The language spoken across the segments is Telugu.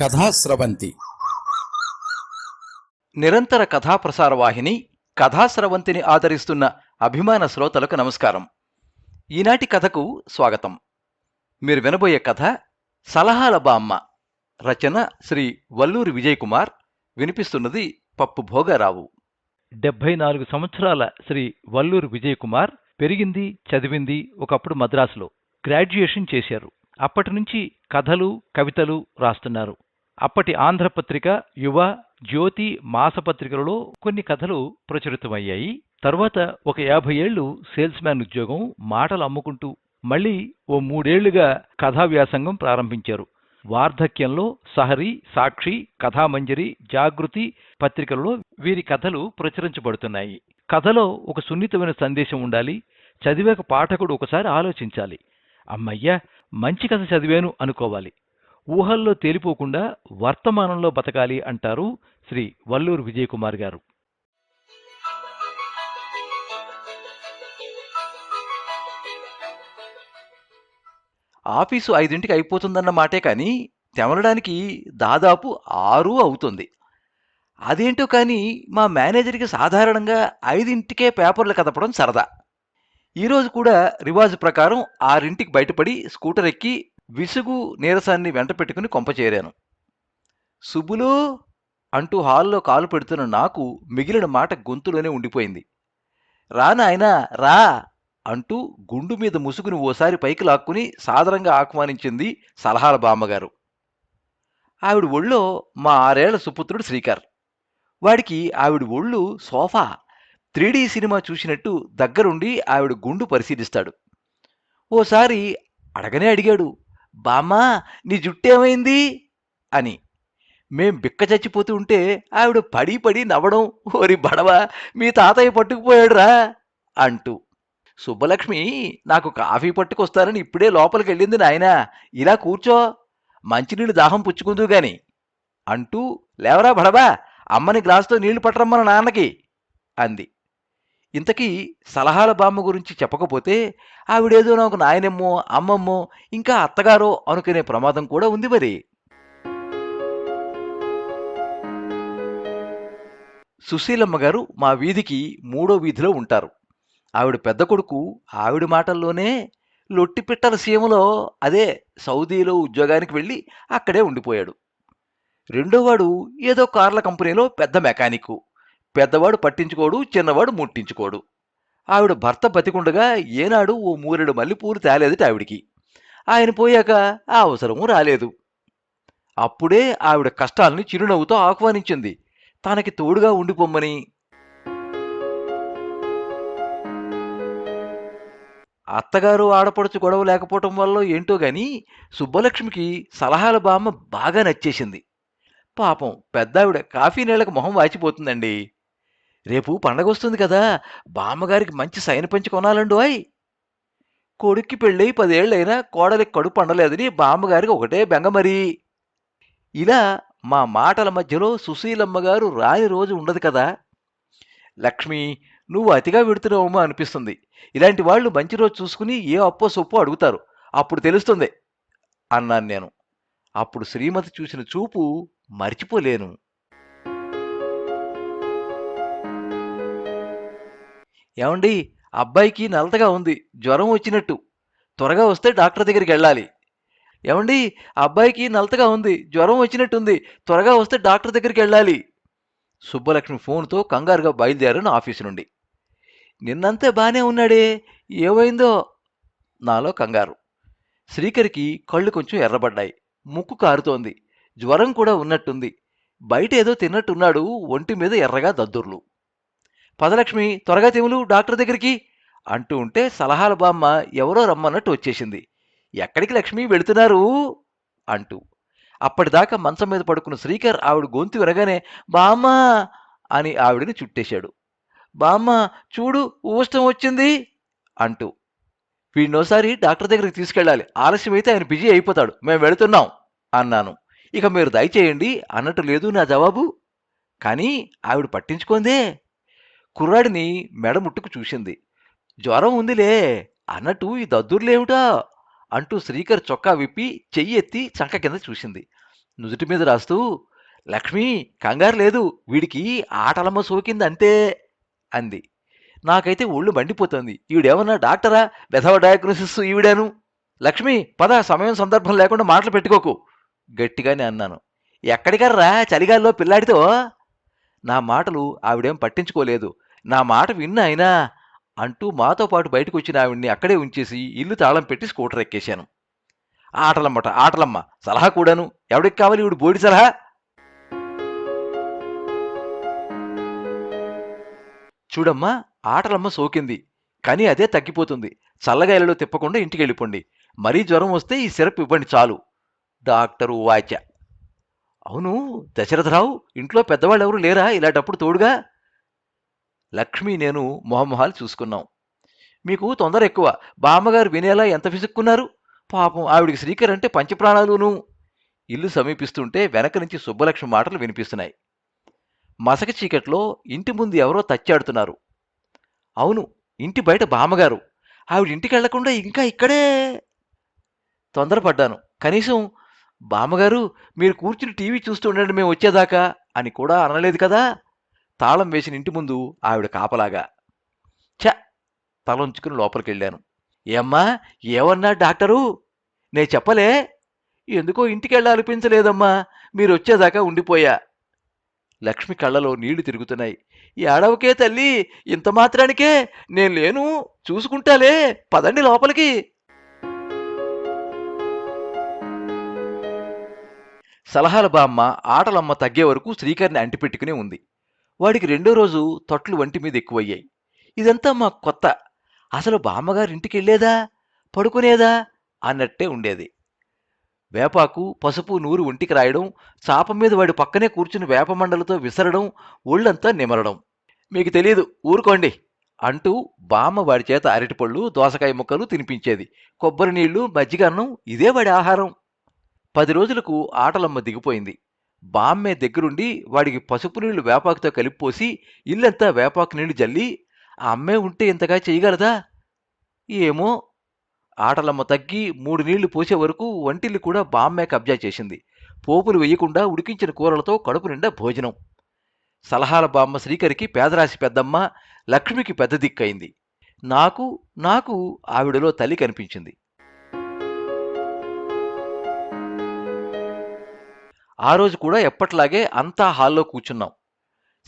కథాస్రవంతి నిరంతర కథాప్రసార వాహిని కథాస్రవంతిని ఆదరిస్తున్న అభిమాన శ్రోతలకు నమస్కారం. ఈనాటి కథకు స్వాగతం. మీరు వినబోయే కథ సలహాల బామ్మ రచన శ్రీ వల్లూరి విజయ్ కుమార్ వినిపిస్తున్నది పప్పు భోగారావు. డెబ్భై నాలుగు సంవత్సరాల శ్రీ వల్లూరి విజయ్ కుమార్ పెరిగింది చదివింది ఒకప్పుడు మద్రాసులో గ్రాడ్యుయేషన్ చేశారు. అప్పటి నుంచి కథలు కవితలు రాస్తున్నారు. అప్పటి ఆంధ్రపత్రిక యువ జ్యోతి మాసపత్రికలలో కొన్ని కథలు ప్రచురితమయ్యాయి. తర్వాత ఒక యాభై ఏళ్ళు సేల్స్ మ్యాన్ ఉద్యోగం మాటలు అమ్ముకుంటూ మళ్ళీ ఓ మూడేళ్ళుగా కథా వ్యాసంగం ప్రారంభించారు. వార్ధక్యంలో సహరి సాక్షి కథామంజరి జాగృతి పత్రికలలో వీరి కథలు ప్రచురించబడుతున్నాయి. కథలో ఒక సున్నితమైన సందేశం ఉండాలి. చదివాక పాఠకుడు ఒకసారి ఆలోచించాలి. అమ్మయ్యా మంచి కథ చదివాను అనుకోవాలి. ఊహల్లో తేలిపోకుండా వర్తమానంలో బతకాలి అంటారు శ్రీ వల్లూరు విజయకుమార్ గారు. ఆఫీసు ఐదింటికి అయిపోతుందన్న మాటే కానీ తెమలడానికి దాదాపు ఆరు అవుతుంది. అదేంటో కానీ మా మేనేజర్కి సాధారణంగా ఐదింటికే పేపర్లు కదపడం సరదా. ఈరోజు కూడా రివాజు ప్రకారం ఆరింటికి బయటపడి స్కూటర్ ఎక్కి విసుగు నీరసాన్ని వెంట పెట్టుకుని కొంపచేరాను సుబ్బులు అంటూ హాల్లో కాలు పెడుతున్న నాకు మిగిలిన మాట గొంతులోనే ఉండిపోయింది. రా నాయనా రా అంటూ గుండు మీద ముసుగుని ఓసారి పైకి లాక్కుని సాదరంగా ఆహ్వానించింది సలహాల బామ్మగారు. ఆవిడ ఒళ్ళో మా ఆరేళ్ళ సుపుత్రుడు శ్రీకర్. వాడికి ఆవిడ ఒళ్ళు సోఫా త్రీడీ సినిమా చూసినట్టు దగ్గరుండి ఆవిడ గుండు పరిశీలిస్తాడు. ఓసారి అడగనే అడిగాడు. బామ్మా నీ జుట్టేమైంది? అని. మేం బిక్క చచ్చిపోతూ ఉంటే ఆవిడ పడి పడి నవ్వడం ఓరి బడవ మీ తాతయ్య పట్టుకుపోయాడురా అంటూ. సుబ్బలక్ష్మి నాకు కాఫీ పట్టుకొస్తానని ఇప్పుడే లోపలికి వెళ్ళింది నాయనా ఇలా కూర్చో మంచినీళ్ళు దాహం పుచ్చుకుందు గాని అంటూ లేవరా బడబా అమ్మని గ్లాసుతో నీళ్ళు పట్టరమ్మన నాన్నకి అంది. ఇంతకీ సలహాల బామ్మ గురించి చెప్పకపోతే ఆవిడేదో నాకు నాయనమ్మో అమ్మమ్మో ఇంకా అత్తగారో అనుకునే ప్రమాదం కూడా ఉంది మరి. సుశీలమ్మ గారు మా వీధికి మూడో వీధిలో ఉంటారు. ఆవిడ పెద్ద కొడుకు ఆవిడ మాటల్లోనే లొట్టిపిట్టల సీమలో అదే సౌదీలో ఉద్యోగానికి వెళ్ళి అక్కడే ఉండిపోయాడు. రెండోవాడు ఏదో కార్ల కంపెనీలో పెద్ద మెకానికు పెద్దవాడు పట్టించుకోడు చిన్నవాడు ముట్టించుకోడు. ఆవిడ భర్త బతికుండగా ఏనాడు ఓ మూరెడు మల్లెపూలు తేలేదట ఆవిడికి. ఆయన పోయాక ఆ అవసరము రాలేదు. అప్పుడే ఆవిడ కష్టాలని చిరునవ్వుతో ఆహ్వానించింది. తనకి తోడుగా ఉండిపోమ్మని. అత్తగారు ఆడపడుచు గొడవ లేకపోవటం వల్ల ఏంటో గాని సుబ్బలక్ష్మికి సలహాల బామ్మ బాగా నచ్చేసింది. పాపం పెద్దావిడ కాఫీ నీళ్ళకి మొహం వాచిపోతుందండి. రేపు పండగ వస్తుంది కదా బామ్మగారికి మంచి సైన పంచి కొనాలండు అయ్. కొడుక్కి పెళ్ళై పదేళ్ళైనా కోడలికి కడుపు పండలేదని బామ్మగారికి ఒకటే బెంగ మరి. ఇలా మా మాటల మధ్యలో సుశీలమ్మ గారు రాని రోజు ఉండదు కదా. లక్ష్మి నువ్వు అతిగా విడుతున్నావమ్మా అనిపిస్తుంది. ఇలాంటి వాళ్ళు మంచి రోజు చూసుకుని ఏ అప్పో సొప్పో అడుగుతారు. అప్పుడు తెలుస్తుంది అన్నాను నేను. అప్పుడు శ్రీమతి చూసిన చూపు మర్చిపోలేను. ఏమండి? అబ్బాయికి నలతగా ఉంది. జ్వరం వచ్చినట్టు. త్వరగా వస్తే డాక్టర్ దగ్గరికి వెళ్ళాలి. ఏమండి? అబ్బాయికి నలతగా ఉంది. జ్వరం వచ్చినట్టుంది. త్వరగా వస్తే డాక్టర్ దగ్గరికి వెళ్ళాలి. సుబ్బలక్ష్మి ఫోన్తో కంగారుగా బయలుదేరాను ఆఫీసు నుండి. నిన్నంతే బాగానే ఉన్నాడే. ఏమైందో? నాలో కంగారు. శ్రీకర్కి కళ్ళు కొంచెం ఎర్రబడ్డాయి. ముక్కు కారుతోంది. జ్వరం కూడా ఉన్నట్టుంది. బయట ఏదో తిన్నట్టున్నాడు. ఒంటి మీద ఎర్రగా దద్దుర్లు. పదలక్ష్మి త్వరగా తెములు డాక్టర్ దగ్గరికి అంటూ ఉంటే సలహాల బామ్మ ఎవరో రమ్మన్నట్టు వచ్చేసింది. ఎక్కడికి లక్ష్మి వెళుతున్నారు? అంటూ. అప్పటిదాకా మంచం మీద పడుకున్న శ్రీకర్ ఆవిడ గొంతు వినగానే బామ్మ అని ఆవిడని చుట్టేశాడు. బామ్మ చూడు ఊష్టం వచ్చింది అంటూ. వీడినోసారి డాక్టర్ దగ్గరికి తీసుకెళ్ళాలి. ఆలస్యమైతే ఆయన బిజీ అయిపోతాడు. మేము వెళుతున్నాం అన్నాను. ఇక మీరు దయచేయండి అన్నట్టు లేదు నా జవాబు. కానీ ఆవిడ పట్టించుకోందే కుర్రాడిని మెడ ముట్టుకు చూసింది. జ్వరం ఉందిలే అన్నట్టు ఈ దద్దుర్లేమిటా అంటూ శ్రీకర్ చొక్కా విప్పి చెయ్యి ఎత్తి చంక కింద చూసింది. నుదుటి మీద రాస్తూ లక్ష్మి కంగారు లేదు వీడికి ఆటలమ్మ సోకింది అంతే అంది. నాకైతే ఒళ్ళు మండిపోతుంది ఈవిడేమన్నా డాక్టరా? వెధవ డయాగ్నోసిస్ ఈవిడాను. లక్ష్మి పద సమయం సందర్భం లేకుండా మాటలు పెట్టుకోకు గట్టిగానే అన్నాను. ఎక్కడికర్రా చలిగాల్లో పిల్లాడితో? నా మాటలు ఆవిడేం పట్టించుకోలేదు. నా మాట విన్న అయినా అంటూ మాతో పాటు బయటకు వచ్చిన ఆవిడ్ని అక్కడే ఉంచేసి ఇల్లు తాళం పెట్టి స్కూటర్ ఎక్కేశాను. ఆటలమ్మట ఆటలమ్మ సలహా కూడాను. ఎవడికి కావాలి ఇవిడు బోడి సలహా? చూడమ్మా ఆటలమ్మ సోకింది. కానీ అదే తగ్గిపోతుంది. చల్లగా తిప్పకుండా ఇంటికి వెళ్ళిపోండి. మరీ జ్వరం వస్తే ఈ సిరప్ ఇవ్వండి చాలు. డాక్టరు వాచ అవును దశరథరావు ఇంట్లో పెద్దవాళ్ళు ఎవరు లేరా? ఇలాంటప్పుడు తోడుగా? లక్ష్మి నేను మొహమొహాలు చూసుకున్నాం. మీకు తొందర ఎక్కువ. బామ్మగారు వినేలా ఎంత విసుక్కున్నారు? పాపం ఆవిడికి శ్రీకర్ అంటే పంచప్రాణాలును. ఇల్లు సమీపిస్తుంటే వెనక నుంచి సుబ్బలక్ష్మి మాటలు వినిపిస్తున్నాయి. మసక చీకట్లో ఇంటి ముందు ఎవరో తచ్చాడుతున్నారు. అవును ఇంటి బయట బామ్మగారు. ఆవిడ ఇంటికి వెళ్ళకుండా ఇంకా ఇక్కడే. తొందరపడ్డాను. కనీసం బామ్మగారు మీరు కూర్చుని టీవీ చూస్తూ ఉండండి మేము వచ్చేదాకా అని కూడా అనలేదు కదా? తాళం వేసిన ఇంటి ముందు ఆవిడ కాపలాగా ఛ! తలంచుకుని లోపలికి వెళ్ళాను ఏమ్మా ఏమన్నా డాక్టరు? నే చెప్పలే. ఎందుకో ఇంటికి వెళ్ళాలనిపించలేదమ్మా మీరు వచ్చేదాకా ఉండిపోయా. లక్ష్మి కళ్ళలో నీళ్ళు తిరుగుతున్నాయి. ఏడవకే తల్లి ఇంత మాత్రానికే? నేను లేను. చూసుకుంటాలే. పదండి లోపలికి. సలహాల బామ్మ ఆటలమ్మ తగ్గే వరకు శ్రీకర్ని అంటిపెట్టుకునే ఉంది. వాడికి రెండో రోజు తొట్లు వంటి మీద ఎక్కువయ్యాయి. ఇదంతా మాకు కొత్త. అసలు బామ్మగారు ఇంటికి వెళ్ళేదా? పడుకునేదా? అన్నట్టే ఉండేది. వేపాకు పసుపు నూరు ఒంటికి రాయడం చాప మీద వాడి పక్కనే కూర్చుని వేపమండలతో విసరడం ఒళ్ళంతా నిమరడం. మీకు తెలియదు ఊరుకోండి అంటూ బామ్మ వాడి చేత అరటిపళ్ళు దోసకాయ ముక్కలు తినిపించేది. కొబ్బరి నీళ్ళు మజ్జిగన్నం ఇదే వాడి ఆహారం. పది రోజులకు ఆటలమ్మ దిగిపోయింది. బామ్మే దగ్గరుండి వాడికి పసుపు నీళ్ళు వేపాకుతో కలిపిపోసి ఇల్లంతా వేపాకు నీళ్ళు జల్లి ఆ అమ్మే ఉంటే ఇంతగా చేయగలదా ఏమో. ఆటలమ్మ తగ్గి మూడు నీళ్ళు పోసే వరకు వంటిల్లు కూడా బామ్మే కబ్జా చేసింది. పోపులు వేయకుండా ఉడికించిన కూరలతో కడుపు నిండా భోజనం. సలహాల బామ్మ శ్రీకరికి పేదరాశి పెద్దమ్మ లక్ష్మికి పెద్ద దిక్కయింది. నాకు నాకు ఆవిడలో తల్లి కనిపించింది. ఆ రోజు కూడా ఎప్పట్లాగే అంతా హాల్లో కూర్చున్నాం.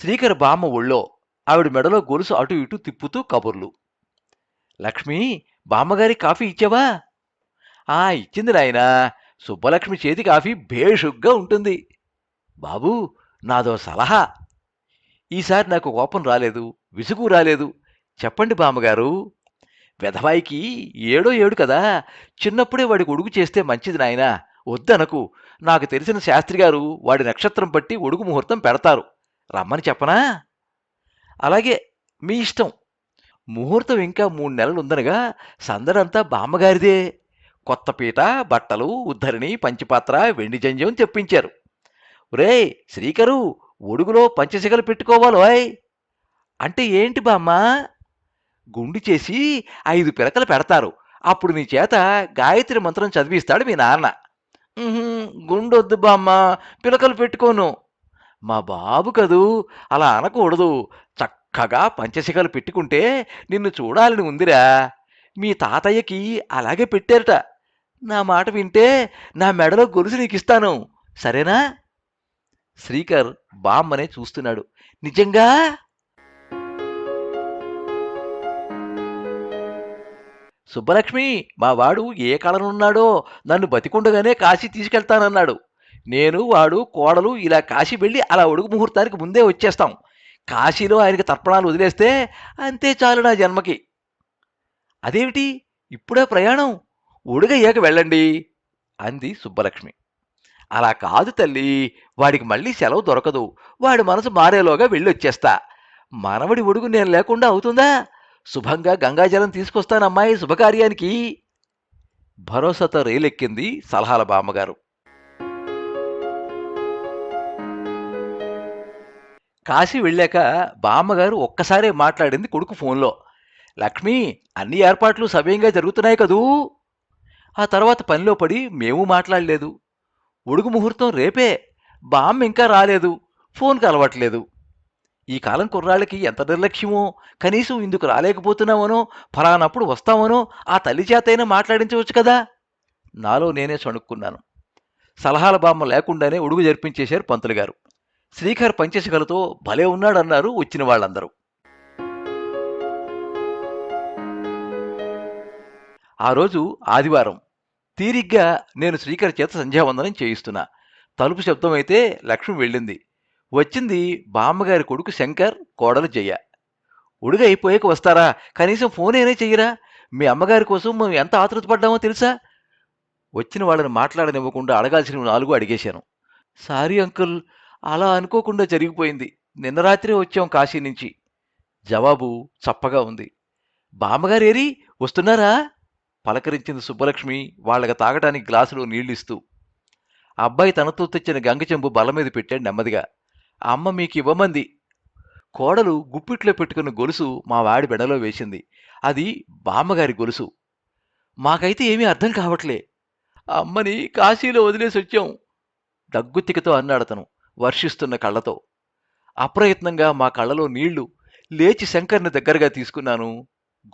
శ్రీకర్ బామ్మ ఒళ్ళో ఆవిడ మెడలో గొలుసు అటు ఇటు తిప్పుతూ కబుర్లు. లక్ష్మి బామ్మగారి కాఫీ ఇచ్చావా? ఆ ఇచ్చింది నాయనా. సుబ్బలక్ష్మి చేతి కాఫీ భేషుగ్గా ఉంటుంది. బాబూ నాదో సలహా. ఈసారి నాకు కోపం రాలేదు విసుగు రాలేదు. చెప్పండి బామ్మగారు. వెధవాయికి ఏడో ఏడు కదా. చిన్నప్పుడే వాడికి ఒడుగు చేస్తే మంచిది నాయనా. వద్దనకు. నాకు తెలిసిన శాస్త్రి గారు వాడి నక్షత్రం బట్టి ఒడుగు ముహూర్తం పెడతారు. రమ్మని చెప్పనా? అలాగే మీ ఇష్టం. ముహూర్తం ఇంకా మూడు నెలలు ఉందనగా సందడంతా బామ్మగారిదే. కొత్త పీట బట్టలు ఉద్ధరిణి పంచిపాత్ర వెండి జంజం తెప్పించారు. రే శ్రీకరు ఒడుగులో పంచసిగలు పెట్టుకోవాలోయ్ అంటే ఏంటి బామ్మ? గుండు చేసి ఐదు పిలకలు పెడతారు. అప్పుడు నీ చేత గాయత్రి మంత్రం చదివిస్తాడు మీ నాన్న. గుండొద్దు బామ్మ పిలకలు పెట్టుకోను. మా బాబు కదూ అలా అనకూడదు. చక్కగా పంచశిఖలు పెట్టుకుంటే నిన్ను చూడాలని ఉందిరా. మీ తాతయ్యకి అలాగే పెట్టారట. నా మాట వింటే నా మెడలో గొలుసు నీకు ఇస్తాను సరేనా? శ్రీకర్ బామ్మనే చూస్తున్నాడు. నిజంగా? సుబ్బలక్ష్మి మా వాడు ఏ కళనున్నాడో నన్ను బతికుండగానే కాశీ తీసుకెళ్తానన్నాడు. నేను వాడు కోడలు ఇలా కాశీ వెళ్ళి అలా ఒడుగు ముహూర్తానికి ముందే వచ్చేస్తాం. కాశీలో ఆయనకి తర్పణాలు వదిలేస్తే అంతే చాలు నా జన్మకి. అదేమిటి? ఇప్పుడే ప్రయాణం? ఒడుగయ్యాక వెళ్ళండి అంది సుబ్బలక్ష్మి. అలా కాదు తల్లి వాడికి మళ్ళీ సెలవు దొరకదు. వాడి మనసు మారేలోగా వెళ్ళొచ్చేస్తా. మనవడి ఒడుగు నేను లేకుండా అవుతుందా? శుభంగా గంగాజలం తీసుకొస్తానమ్మాయి శుభకార్యానికి. భరోసాతో రైలెక్కింది సలహాల బామ్మగారు. కాశీ వెళ్ళాక బామ్మగారు ఒక్కసారే మాట్లాడింది కొడుకు ఫోన్లో. లక్ష్మి అన్ని ఏర్పాట్లు సవ్యంగా జరుగుతున్నాయి కదూ? ఆ తర్వాత పనిలో పడి మేము మాట్లాడలేదు. ఉడుగు ముహూర్తం రేపే. బామ్మ ఇంకా రాలేదు. ఫోన్కి అలవాట్లేదు. ఈ కాలం కుర్రాళ్ళకి ఎంత నిర్లక్ష్యమో కనీసం ఇందుకు రాలేకపోతున్నామనో ఫలానప్పుడు వస్తామనో ఆ తల్లి చేతైనా మాట్లాడించవచ్చు కదా? నాలో నేనే సణుక్కున్నాను. సలహాల బామ్మ లేకుండానే ఉడుగు జరిపించేశారు పంతులు గారు. శ్రీకర్ పంచశిఖలతో భలే ఉన్నాడన్నారు వచ్చిన వాళ్ళందరూ. ఆ రోజు ఆదివారం. తీరిగ్గా నేను శ్రీకర్ చేత సంధ్యావందనం చేయిస్తున్నా. తలుపు శబ్దమైతే లక్ష్మి వెళ్ళింది. వచ్చింది బామ్మగారి కొడుకు శంకర్ కోడలు జయ. ఉడుగు అయిపోయాక వస్తారా? కనీసం ఫోన్ అయినా చెయ్యరా? మీ అమ్మగారి కోసం మేము ఎంత ఆతృతపడ్డామో తెలుసా? వచ్చిన వాళ్ళని మాట్లాడనివ్వకుండా అడగాల్సిన నాలుగు అడిగేశాను. సారీ అంకుల్ అలా అనుకోకుండా జరిగిపోయింది. నిన్న రాత్రే వచ్చాం కాశీ నుంచి. జవాబు చప్పగా ఉంది. బామ్మగారు ఏరి వస్తున్నారా? పలకరించింది సుబ్బలక్ష్మి వాళ్ళకి తాగడానికి గ్లాసులో నీళ్ళిస్తూ. ఇస్తూ అబ్బాయి తనతో తెచ్చిన గంగ చెంబు మీద పెట్టాడు నెమ్మదిగా. ఆ అమ్మ మీకు ఇవ్వమంది. కోడలు గుప్పిట్లో పెట్టుకున్న గొలుసు మా వాడి బెడలో వేసింది. అది బామ్మగారి గొలుసు. మాకైతే ఏమీ అర్థం కావట్లే. ఆ అమ్మని కాశీలో వదిలేసి వచ్చాం. దగ్గుతికతో అన్నాడతను వర్షిస్తున్న కళ్ళతో. అప్రయత్నంగా మా కళ్ళలో నీళ్ళు లేచి శంకర్ని దగ్గరగా తీసుకున్నాను.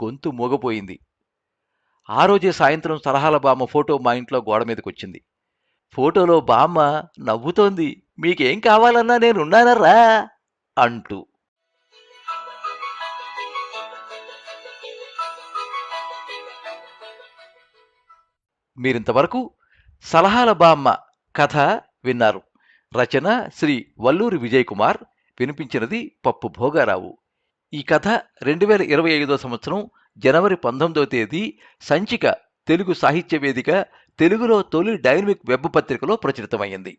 గొంతు మూగపోయింది. ఆ రోజే సాయంత్రం సలహాల బామ్మ ఫోటో మా ఇంట్లో గోడ మీదకొచ్చింది. ఫోటోలో బామ్మ నవ్వుతోంది. మీకేం కావాలన్నా నేనున్నానరా అంటూ. మీరింతవరకు సలహాల బామ్మ కథ విన్నారు. రచన శ్రీ వల్లూరి విజయ్ కుమార్ వినిపించినది పప్పు భోగారావు. ఈ కథ రెండు వేల ఇరవై ఐదో సంవత్సరం జనవరి పంతొమ్మిదవ తేదీ సంచిక తెలుగు సాహిత్య వేదిక తెలుగులో తొలి డైనమిక్ వెబ్ పత్రికలో ప్రచురితమైంది